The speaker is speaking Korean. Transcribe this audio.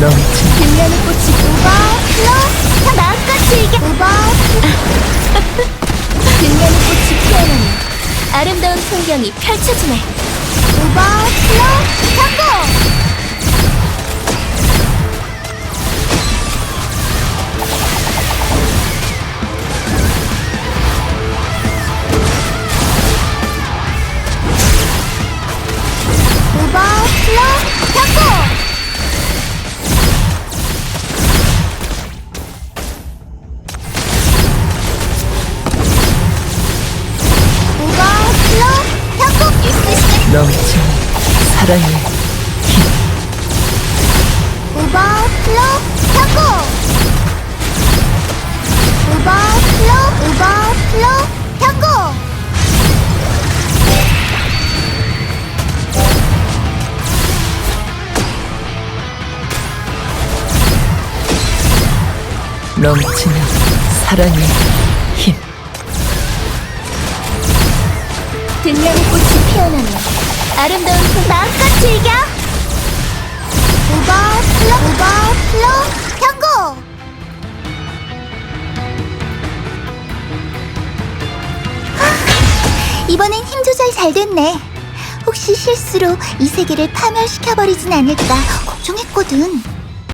넘치는 등면의 꽃이 오버플로 다 마음껏 즐겨 오버플로 등면의 꽃이 피어나는 아름다운 풍경이 펼쳐지네. 오버플로 성공 넘치는 사랑의 오버플로 성공 오버플로 오버플로 성공 넘치는 사랑의 힘 등면의 꽃이 피어나는 아름다운 풍 마음껏 즐겨. 오버 플로 오버 플로 성공 아, 이번엔 힘 조절 잘 됐네. 혹시 실수로 이 세계를 파멸시켜버리진 않을까 걱정했거든